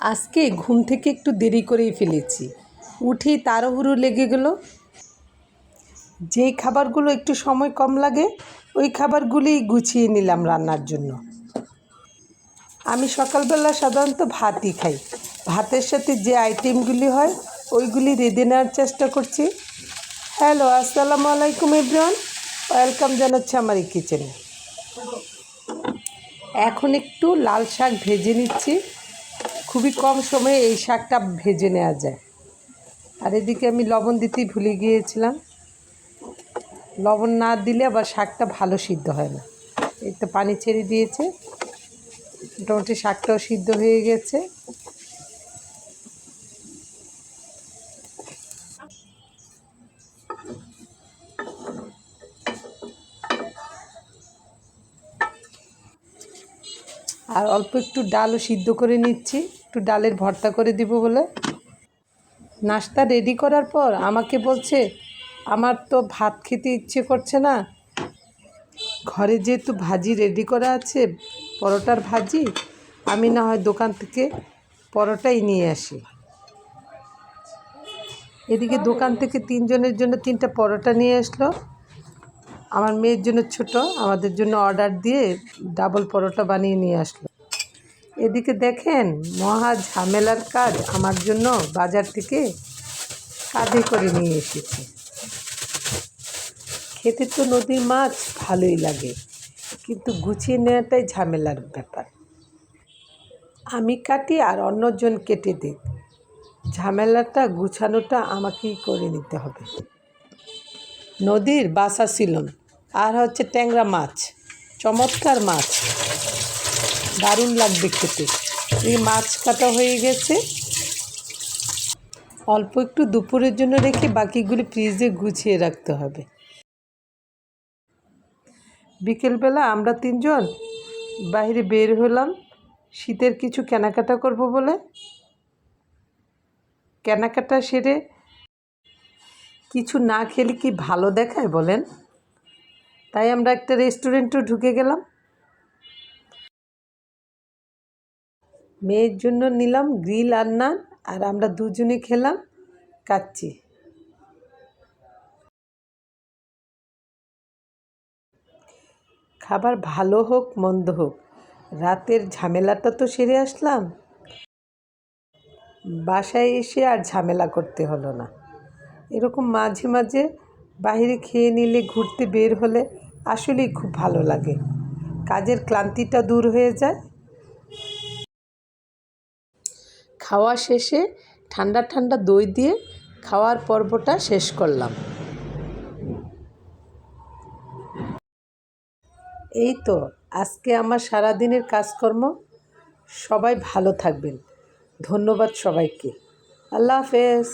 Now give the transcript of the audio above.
আজকে ঘুম থেকে একটু দেরি করেই ফেলেছি। উঠেই তাড়াহুড়ো লেগে গেল। যেই খাবারগুলো একটু সময় কম লাগে, ওই খাবারগুলিই গুছিয়ে নিলাম রান্নার জন্য। আমি সকালবেলা সাধারণত ভাতই খাই। ভাতের সাথে যে আইটেমগুলি হয়, ওইগুলি রেঁধে নেওয়ার চেষ্টা করছি। হ্যালো, আসসালামু আলাইকুম ইব্রান ওয়েলকাম জানাচ্ছি আমার এই কিচেনে। এখন একটু লাল শাক ভেজে নিচ্ছি। খুবই কম সময়ে এই শাকটা ভেজে নেওয়া যায়। আর এদিকে আমি লবণ দিতেই ভুলে গিয়েছিলাম। লবণ না দিলে আবার শাকটা ভালো সিদ্ধ হয় না। এই তো পানি ছেড়ে দিয়েছে। মোটামুটি শাকটাও সিদ্ধ হয়ে গেছে। আর অল্প একটু ডালও সিদ্ধ করে নিচ্ছি। একটু ডালের ভর্তা করে দিব বলে। নাস্তা রেডি করার পর আমাকে বলছে, আমার তো ভাত খেতে ইচ্ছে করছে না। ঘরে যেহেতু ভাজি রেডি করা আছে, পরোটার ভাজি, আমি না হয় দোকান থেকে পরোটাই নিয়ে আসি। এদিকে দোকান থেকে তিনজনের জন্য তিনটা পরোটা নিয়ে আসলো। আমার মেয়ের জন্য ছোট, আমাদের জন্য অর্ডার দিয়ে ডাবল পরোটা বানিয়ে নিয়ে আসলো। এদিকে দেখেন, মহা ঝামেলার কাজ আমার জন্য বাজার থেকে কাঁধে করে নিয়ে এসেছে। খেতে তো নদীর মাছ, ভালোই লাগে, কিন্তু গুছিয়ে নেওয়াটাই ঝামেলার ব্যাপার। আমি কাটি আর অন্যজন কেটে দিই ঝামেলাটা গুছানোটা আমাকেই করে নিতে হবে। নদীর বাসা ছিলন আর হচ্ছে ট্যাংরা মাছ, চমৎকার মাছ। দারুণ লাগবে খেতে। এই মাছ কাটা হয়ে গেছে। অল্প একটু দুপুরের জন্য রেখে বাকিগুলি ফ্রিজে গুছিয়ে রাখতে হবে। বিকেলবেলা আমরা তিনজন বাইরে বের হলাম। শীতের কিছু কেনাকাটা করব বলে। কেনাকাটা সেরে কিছু না খেলে কি ভালো দেখায় বলেন? তাই আমরা একটা রেস্টুরেন্টও ঢুকে গেলাম। মেয়ের জন্য নিলাম গ্রিল আর নান আর আমরা দুজনে খেলাম কাচ্চি। খাবার ভালো হোক, মন্দ হোক, রাতের ঝামেলাটা তো সেরে আসলাম। বাসায় এসে আর ঝামেলা করতে হলো না। এরকম মাঝে মাঝে বাইরে খেয়ে নিলে ঘুরতে বের হলে আসলেই খুব ভালো লাগে। কাজের ক্লান্তিটা দূর হয়ে যায়। খাওয়া শেষে ঠান্ডা ঠান্ডা দই দিয়ে খাওয়ার পর্বটা শেষ করলাম। এই তো, আজকে আমার সারাদিনের কাজকর্ম। সবাই ভালো থাকবেন। ধন্যবাদ সবাইকে। আল্লাহ হাফেজ।